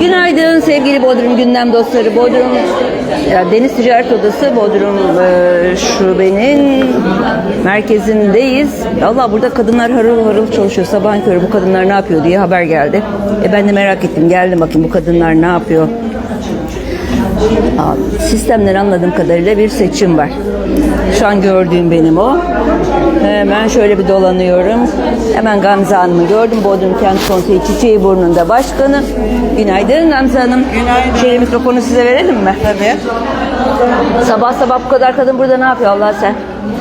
Günaydın sevgili Bodrum gündem dostları. Bodrum Deniz Ticaret Odası Bodrum e, şubenin merkezindeyiz. Allah burada kadınlar harıl harıl çalışıyor. Sabahın körü bu kadınlar ne yapıyor diye haber geldi. E ben de merak ettim. Geldim bakayım bu kadınlar ne yapıyor. Sistemden anladığım kadarıyla bir seçim var. Şu an gördüğüm benim o. Hemen şöyle bir dolanıyorum. Hemen Gamze Hanım'ı gördüm. Bodrum Kent Konseyi Çiçeği Burnu'nda başkanı. Günaydın Gamze Hanım. Günaydın. Şöyle mikrofonu size verelim mi? Tabii. Sabah sabah bu kadar kadın burada ne yapıyor Allah sen?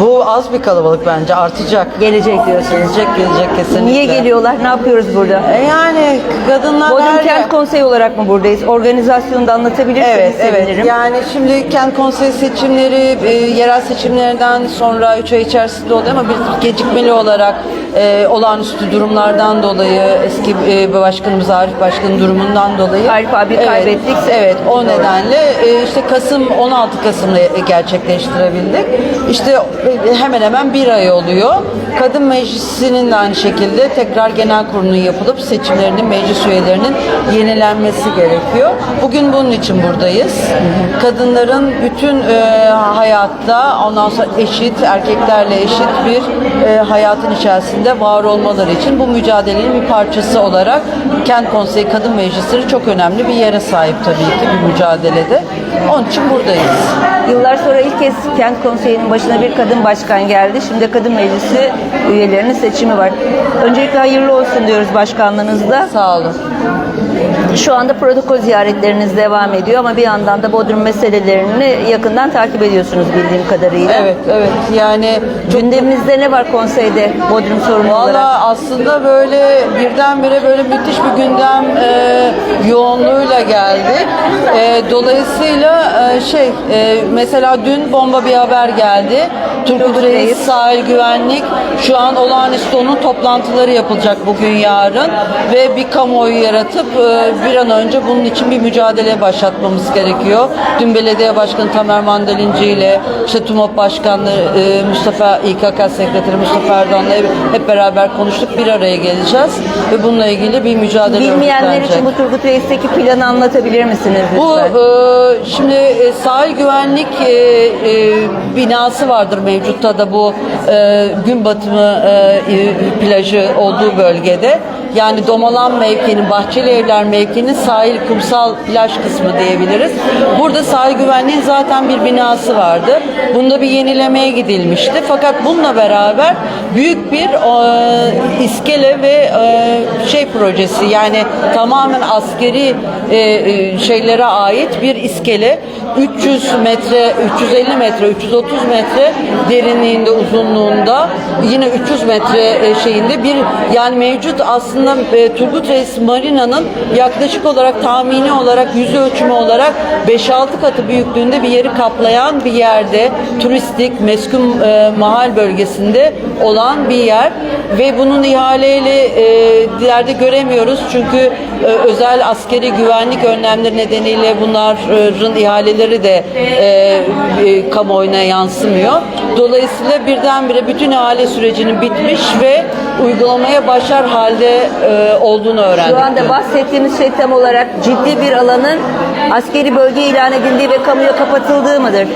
Bu az bir kalabalık bence artacak. Gelecek diyorsunuz. Gelecek gelecek kesinlikle. Niye geliyorlar? Ne yapıyoruz burada? E yani kadınlar Bodrum her Kent Konseyi olarak mı buradayız? Organizasyonu da anlatabilirseniz Evet, evet. sevinirim. Yani şimdi kent konsey seçimleri, e, yerel seçimlerden sonra 3 ay içerisinde oldu ama bir gecikmeli olarak e, olağanüstü durumlardan dolayı eski e, başkanımız Arif Başkan'ın durumundan dolayı. Arif abi Evet, kaybettik. Evet, o nedenle e, işte Kasım 16 Kasım'da gerçekleştirebildik. İşte e, hemen hemen bir ay oluyor. Kadın Meclisi'nin de aynı şekilde tekrar genel kurulunun yapılıp seçimlerinin, meclis üyelerinin yenilenmesi gerekiyor. Bugün bunun için buradayız. Kadınların bütün e, hayatta ondan sonra eşit, erkeklerle eşit bir e, hayatın içerisinde var olmaları için bu mücadelenin bir parçası olarak Kent Konseyi Kadın Meclisleri çok önemli bir yere sahip tabii ki bir mücadelede. Onun için buradayız. Yıllar sonra ilk kez kent konseyinin başına bir kadın başkan geldi. Şimdi kadın meclisi üyelerinin seçimi var. Öncelikle hayırlı olsun diyoruz başkanlığınızda. Sağ olun. Şu anda protokol ziyaretleriniz devam ediyor ama bir yandan da Bodrum meselelerini yakından takip ediyorsunuz bildiğim kadarıyla. Evet, evet. Yani çok Gündeminizde ne var konseyde Bodrum sorunu olarak? Valla aslında böyle birdenbire böyle müthiş bir gündem e, yoğunluğuyla geldi. E, dolayısıyla e, şey e, mesela dün bomba bir haber geldi. Turgut Reis sahil güvenlik şu an olağanüstü onun toplantıları yapılacak bugün yarın ve bir kamuoyu yaratıp e, bir an önce bunun için bir mücadele başlatmamız gerekiyor. Dün belediye başkanı Tamer Mandalinci ile işte TUMOP başkanı e, Mustafa İKK sekreteri Mustafa Erdoğan'la hep beraber konuştuk. Bir araya geleceğiz ve bununla ilgili bir mücadele Bilmeyenler için bu Turgut Reis'teki planı anlatabilir misiniz lütfen? Bu e, şimdi sahil güvenlik e, e, binası vardır mevcutta da bu e, gün batımı e, plajı olduğu bölgede. Yani Domalan mevkinin, Bahçeli Evler mevkinin sahil kumsal plaj kısmı diyebiliriz. Burada sahil güvenliğin zaten bir binası vardı. Bunda bir yenilemeye gidilmişti. Fakat bununla beraber büyük bir e, iskele ve e, şey projesi yani tamamen askeri e, e, şeylere ait bir iskele 300 metre 350 metre 330 metre derinliğinde uzunluğunda yine 300 metre e, şeyinde bir yani mevcut aslında e, Turgut Reis Marina'nın yaklaşık olarak tahmini olarak yüz ölçümü olarak 5-6 katı büyüklüğünde bir yeri kaplayan bir yerde turistik meskun e, mahal bölgesinde olan bir yer. Ve bunun ihaleyle e, ileride göremiyoruz. Çünkü e, özel askeri güvenlik önlemleri nedeniyle bunların ihaleleri de e, e, kamuoyuna yansımıyor. Dolayısıyla birdenbire bütün ihale sürecinin bitmiş ve uygulamaya başlar halde e, olduğunu öğrendik. Şu anda bahsettiğimiz şey tam olarak ciddi bir alanın askeri bölge ilan edildiği ve kamuya kapatıldığı mıdır?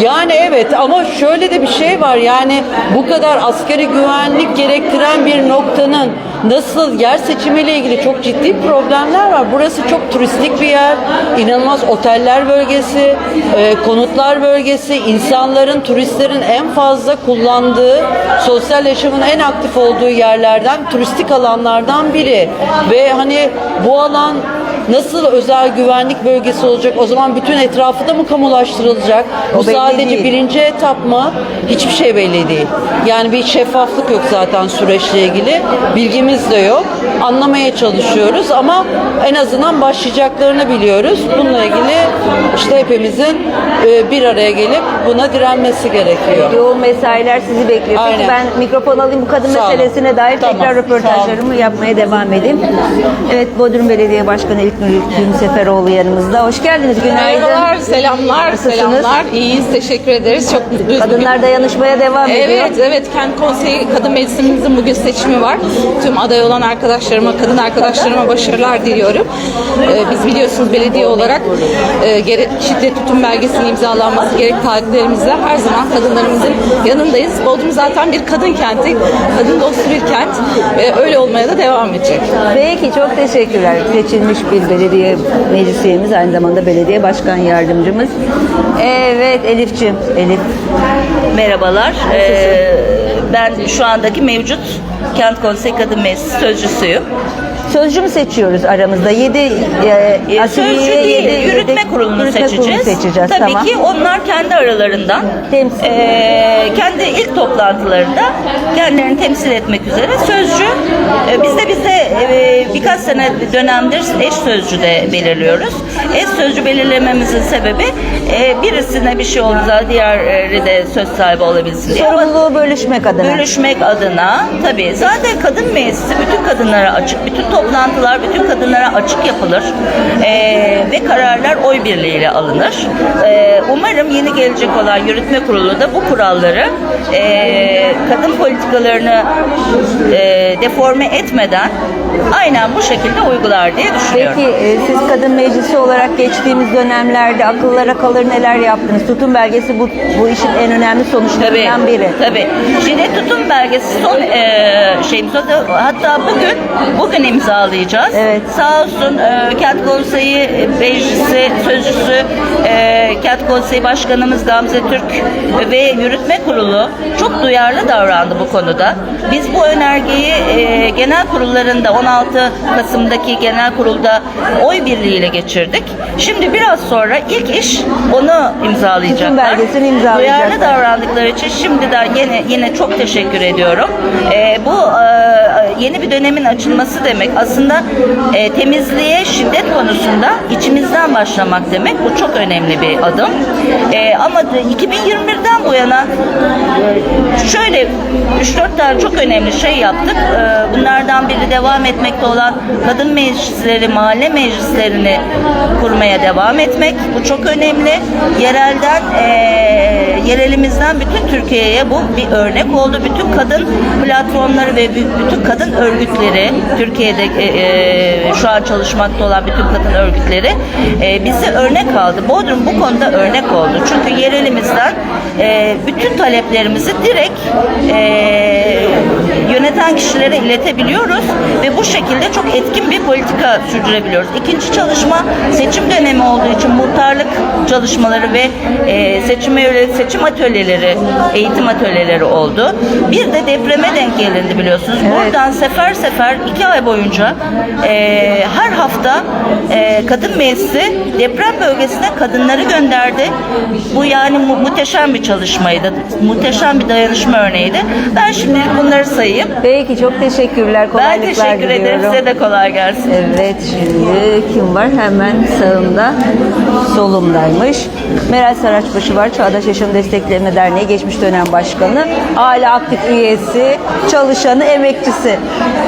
Yani evet ama şöyle de bir şey var yani bu kadar askeri güvenlik gerektiren bir noktanın nasıl yer seçimiyle ilgili çok ciddi problemler var. Burası çok turistik bir yer, inanılmaz oteller bölgesi, e, konutlar bölgesi, insanların, turistlerin en fazla kullandığı, sosyal yaşamın en aktif olduğu yerlerden, turistik alanlardan biri. Ve hani bu alan Nasıl özel güvenlik bölgesi olacak? O zaman bütün etrafı da mı kamulaştırılacak? O Bu sadece değil. birinci etap mı? Hiçbir şey belli değil. Yani bir şeffaflık yok zaten süreçle ilgili. Bilgimiz de yok. Anlamaya çalışıyoruz ama en azından başlayacaklarını biliyoruz. Bununla ilgili işte hepimizin e, bir araya gelip buna direnmesi gerekiyor. Yoğun mesailer sizi bekliyor. Peki Aynen. ben mikrofon alayım bu kadın Sağ meselesine dair Tamam, tekrar röportajlarımı yapmaya devam edeyim. Evet Bodrum Belediye Başkanı İlker Gültün Seferoğlu yanımızda. Hoş geldiniz. Günaydın. Merhabalar, selamlar, Nasılsınız? selamlar. İyiyiz, teşekkür ederiz. Çok mutluyuz. Kadınlar dayanışmaya devam ediyor. Evet, evet. Kent Konseyi Kadın Meclisimizin bugün seçimi var. Tüm aday olan arkadaşlarıma, kadın arkadaşlarıma başarılar diliyorum. Ee, biz biliyorsunuz belediye olarak e, gerek şiddet tutum belgesinin imzalanması, gerek taahhütlerimizle her zaman kadınlarımızın yanındayız. Bodrum zaten bir kadın kenti, kadın dostu bir kent ve öyle olmaya da devam edecek. Peki çok teşekkürler. Seçilmiş bir belediye meclis üyemiz aynı zamanda belediye başkan yardımcımız. Evet Elif'ciğim. Elif. Merhabalar. Ee, ben şu andaki mevcut Kent Konsey Kadın Meclisi sözcüsüyüm. Sözcü mü seçiyoruz aramızda? 7 e, asiliye değil, yedi- yürütme yedek- kurulunu yürütme seçeceğiz. kurulunu seçeceğiz. Tabii tamam. ki onlar kendi aralarından Temsil. ee, kendi ilk toplantılarında kendilerini temsil etmek üzere sözcü. Ee, biz de biz de ee, birkaç sene dönemdir eş sözcü de belirliyoruz. Eş sözcü belirlememizin sebebi ee, birisine bir şey olduğunda diğeri de söz sahibi olabilsin diye. Sorumluluğu bölüşmek adına. Bölüşmek adına tabii zaten kadın meclisi bütün kadınlara açık, bütün toplantılar bütün kadınlara açık yapılır Ee, ve kararlar oy birliğiyle alınır. Ee, umarım yeni gelecek olan yürütme kurulu da bu kuralları ee, kadın politikalarını ee, deforme etmeden aynen bu şekilde uygular diye düşünüyorum. Peki e, siz kadın meclisi olarak geçtiğimiz dönemlerde akıllara kalır neler yaptınız? Tutum belgesi bu, bu işin en önemli sonuçlarından Tabii, biri. tabii. Şiddet tutum belgesi son e, şeyimiz hatta bugün bugün imzalayacağız. Evet. Sağ olsun e, Kent Konseyi Meclisi Sözcüsü e, Kent Konseyi Başkanımız Gamze Türk ve Yürütme Kurulu çok duyarlı davrandı bu konuda. Biz bu önergeyi e, genel kurullarında 16 Kasım'daki genel kurulda oy birliğiyle geçirdik. Şimdi biraz sonra ilk iş onu imzalayacaklar. Tutum belgesini imzalayacaklar. Duyarlı davrandıkları için şimdiden yine yine çok teşekkür ediyorum. Ee, bu e, yeni bir dönemin açılması demek. Aslında e, temizliğe şiddet konusunda içimizden başlamak demek. Bu çok önemli bir adım. E, ama de 2021'den bu yana şöyle 3-4 tane çok önemli şey yaptık. E, bunlardan biri devam etmekte olan kadın meclisleri, mahalle meclislerini kurmaya devam etmek. Bu çok önemli. Yerelden e, yerelimizden bütün Türkiye'ye bu bir örnek oldu. Bütün kadın platformları ve bü- bütün kadın örgütleri Türkiye'de e, e, şu an çalışmakta olan bütün kadın örgütleri e, bizi örnek aldı. Bodrum bu konuda örnek oldu. Çünkü yerelimizden e, bütün taleplerimizi direkt e, yöneten kişilere iletebiliyoruz ve bu şekilde çok etkin bir politika sürdürebiliyoruz. İkinci çalışma seçim dönemi olduğu için muhtarlık çalışmaları ve e, seçime yönelik seçim atölyeleri, eğitim atölyeleri oldu. Bir de depreme denk gelindi biliyorsunuz. Buradan sefer sefer iki ay boyunca e, her hafta e, kadın meclisi deprem bölgesine kadınları gönderdi. Bu yani mu- muhteşem bir çalışmaydı. Muhteşem bir dayanışma örneğiydi. Ben şimdilik bunları sayayım. Peki çok teşekkürler. Ben Kolaylıklar teşekkür ederim. Size de kolay gelsin. Evet şimdi kim var? Hemen sağımda solumdaymış. Meral Saraçbaşı var. Çağdaş Yaşam Destekleme Derneği geçmiş dönem başkanı. Hala aktif üyesi, çalışanı, emekçisi.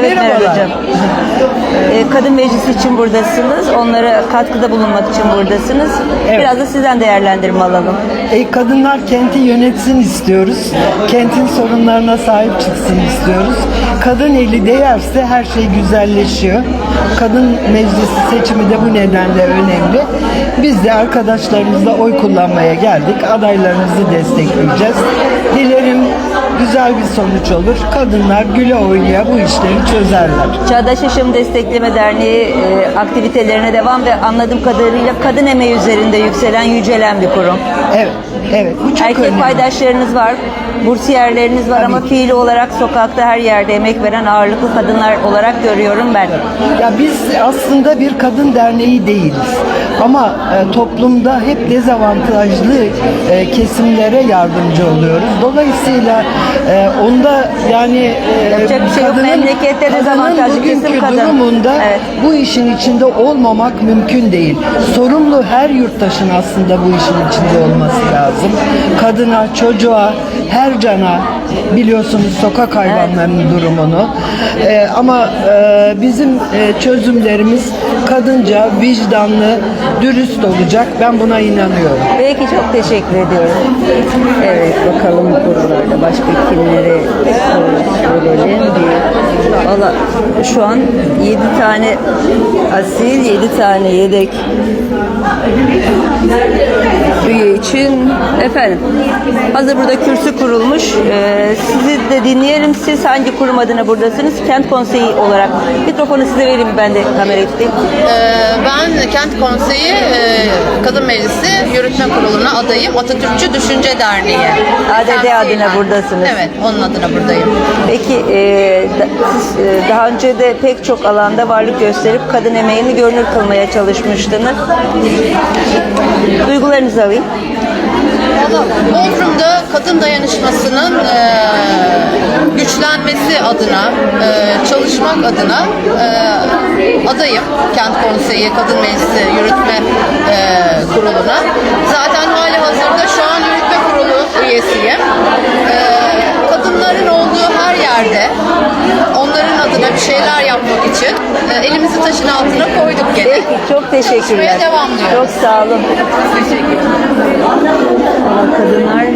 Evet Meral Hocam. Ee, Kadın Meclisi için buradasınız. Onlara katkıda bulunmak için buradasınız. Evet. Biraz da sizden değerlendirme alalım. E, kadınlar kenti yönetsin istiyoruz. Kentin sorunlarına sahip çıksın istiyoruz. Kadın eli değerse her şey güzelleşiyor. Kadın meclisi seçimi de bu nedenle önemli. Biz de arkadaşlarımızla oy kullanmaya geldik. Adaylarımızı destekleyeceğiz. Dilerim güzel bir sonuç olur. Kadınlar güle oynaya bu işleri çözerler. Çağdaş Yaşam Destekleme Derneği e, aktivitelerine devam ve anladığım kadarıyla kadın emeği üzerinde yükselen, yücelen bir kurum. Evet, evet. Bu çok Erkek önemli. paydaşlarınız var, bursiyerleriniz var ama fiili olarak sokakta her yerde emek veren ağırlıklı kadınlar olarak görüyorum ben. Ya biz aslında bir kadın derneği değiliz. Ama e, toplumda hep dezavantajlı e, kesimlere yardımcı oluyoruz. Dolayısıyla e, onda yani e, Yapacak bir şey yok. kadının- Memlekette dezavantajlı bugünkü kesim kadın. durumunda Evet. bu işin içinde olmamak mümkün değil. Sorumlu her yurttaşın aslında bu işin içinde olması lazım. Kadına, çocuğa, her cana biliyorsunuz sokak hayvanlarının durumunu. Ee, ama e, bizim e, çözümlerimiz kadınca, vicdanlı, dürüst olacak. Ben buna inanıyorum. Peki çok teşekkür ediyorum. Evet bakalım buralarda başka kimlere soru söyleyelim diye. Valla şu an 7 tane asil, 7 tane yedek üye için efendim hazır burada kürsü kurulmuş. Ee, sizi de dinleyelim. Siz hangi kurum adına buradasınız? Kent konseyi olarak. Mikrofonu size vereyim ben de kamera tutayım. Ee, Ben Kent Konseyi e, Kadın Meclisi Yürütme Kurulu'na adayım. Atatürkçü Düşünce Derneği. ADD Temsilen. adına buradasınız. Evet, onun adına buradayım. Peki e, da- siz e, daha önce de pek çok alanda varlık gösterip kadın emeğini görünür kılmaya çalışmıştınız. Duygularınızı alayım. Valla Bodrum'da kadın dayanışmasının e, güçlenmesi adına, e, çalışmak adına e, adayım. Kent Konseyi Kadın Meclisi Yürütme e, Kurulu'na. Zaten hali hazırda şu an Yürütme Kurulu üyesiyim. E, kadınların olduğu her yerde onların adına bir şeyler yapmak için e, elimizi taşın altına koyduk gene. Peki çok teşekkürler. Çalışmaya devam diyoruz. Çok sağ olun. Ama kadınlar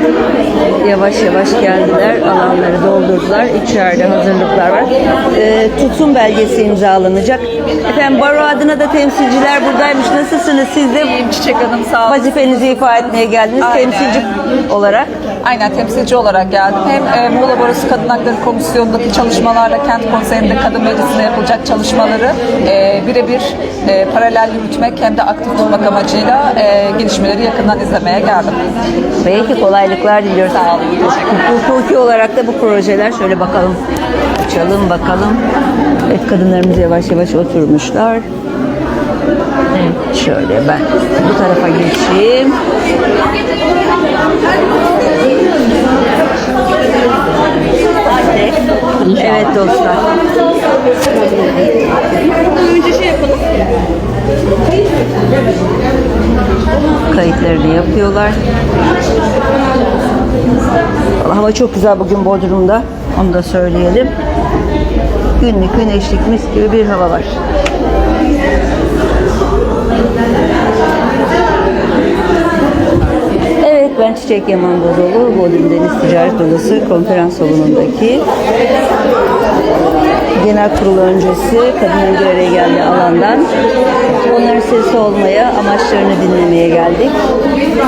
yavaş yavaş geldiler. Alanları doldurdular. İçeride hazırlıklar var. E, tutum belgesi imzalanacak. Efendim baro adına da temsilciler buradaymış. Nasılsınız? Siz de Çiçek Hanım sağ olun. vazifenizi ifa etmeye geldiniz. Aynen. Temsilci olarak. Aynen temsilci olarak geldim. Hem e, Muğla Barosu Kadın Hakları Komisyonu'ndaki çalışmalarla Kent Konseyi'nde Kadın Meclisi'nde yapılacak çalışmaları e, birebir e, paralel yürütmek hem de aktif olmak amacıyla e, gelişmeleri yakından izlemeye geldim. Belki kolaylıklar diliyoruz. Sağ olun. Hukuki olarak da bu projeler şöyle bakalım. Açalım bakalım. Evet kadınlarımız yavaş yavaş oturmuşlar. Evet, şöyle ben bu tarafa geçeyim. Evet dostlar. Kayıtlarını yapıyorlar. Hava çok güzel bugün Bodrum'da. Onu da söyleyelim. Günlük güneşlik mis gibi bir hava var. Evet ben Çiçek Yaman Bozoğlu. Bodrum Deniz Ticaret Odası konferans salonundaki genel kurul öncesi kadınların bir araya geldiği alandan onların sesi olmaya, amaçlarını dinlemeye geldik.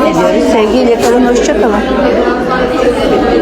Ne diyoruz? Sevgiyle kalın, hoşça kalın.